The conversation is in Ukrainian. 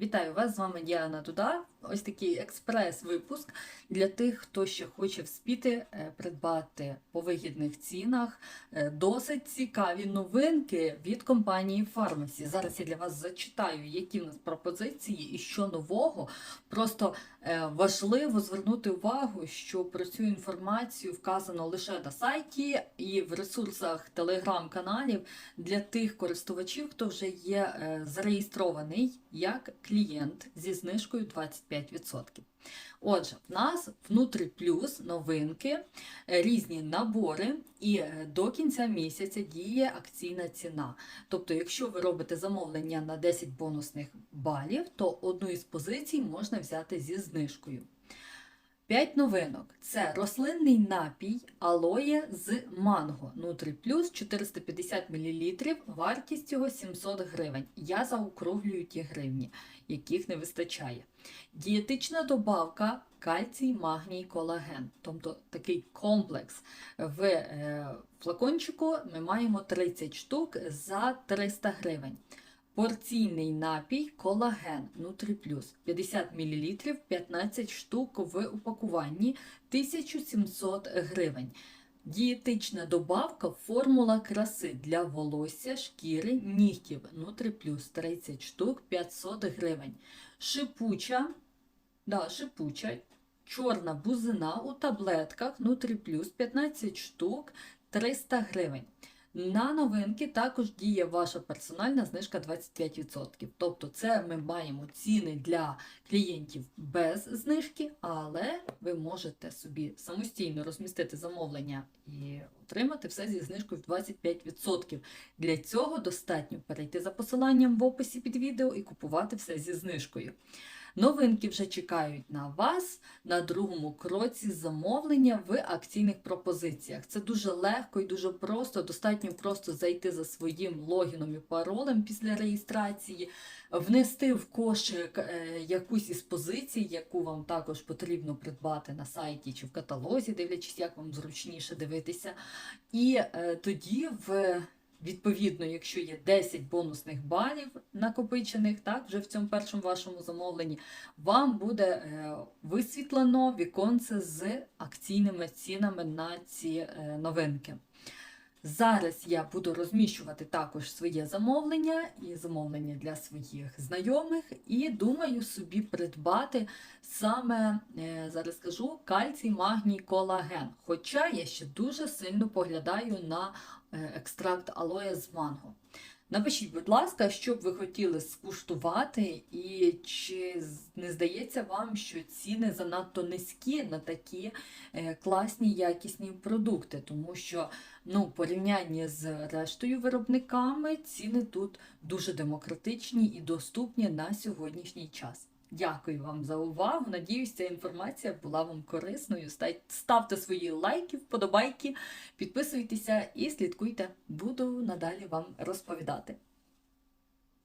Вітаю вас! З вами Діана Дуда. Ось такий експрес-випуск для тих, хто ще хоче вспіти е, придбати по вигідних цінах е, досить цікаві новинки від компанії Фармасі. Зараз я для вас зачитаю, які в нас пропозиції і що нового. Просто е, важливо звернути увагу, що про цю інформацію вказано лише на сайті і в ресурсах телеграм-каналів для тих користувачів, хто вже є зареєстрований як клієнт зі знижкою 25%. Отже, в нас внутрі плюс новинки, е, різні набори, і е, до кінця місяця діє акційна ціна. Тобто, якщо ви робите замовлення на 10 бонусних балів, то одну із позицій можна взяти зі знижкою. П'ять новинок це рослинний напій алоє з манго Нутрі Плюс 450 мл, вартість його 700 гривень. Я заокруглюю ті гривні, яких не вистачає. Дієтична добавка кальцій, магній, колаген. Тобто такий комплекс. В е, флакончику ми маємо 30 штук за 300 гривень. Порційний напій колаген Нутріплюс 50 мл, 15 штук в упакуванні 1700 гривень. Дієтична добавка формула краси для волосся, шкіри, нігтів Нутріплюс 30 штук 500 гривень. Шипуча, да, шипуча, чорна бузина у таблетках Нутріплюс 15 штук 300 гривень. На новинки також діє ваша персональна знижка 25%. Тобто це ми маємо ціни для клієнтів без знижки, але ви можете собі самостійно розмістити замовлення і отримати все зі знижкою в 25%. Для цього достатньо перейти за посиланням в описі під відео і купувати все зі знижкою. Новинки вже чекають на вас на другому кроці замовлення в акційних пропозиціях. Це дуже легко і дуже просто. Достатньо просто зайти за своїм логіном і паролем після реєстрації, внести в кошик е, якусь із позицій, яку вам також потрібно придбати на сайті чи в каталозі, дивлячись, як вам зручніше дивитися. І е, тоді в Відповідно, якщо є 10 бонусних балів накопичених, так, вже в цьому першому вашому замовленні, вам буде е, висвітлено віконце з акційними цінами на ці е, новинки. Зараз я буду розміщувати також своє замовлення і замовлення для своїх знайомих, і думаю собі придбати саме, е, зараз скажу, кальцій, магній, колаген. Хоча я ще дуже сильно поглядаю на е, екстракт алоя з манго. Напишіть, будь ласка, що б ви хотіли скуштувати, і чи не здається вам, що ціни занадто низькі на такі е, класні якісні продукти, тому що ну, в порівнянні з рештою виробниками ціни тут дуже демократичні і доступні на сьогоднішній час. Дякую вам за увагу. Надіюсь, ця інформація була вам корисною. Ставте свої лайки, вподобайки, підписуйтеся і слідкуйте. Буду надалі вам розповідати.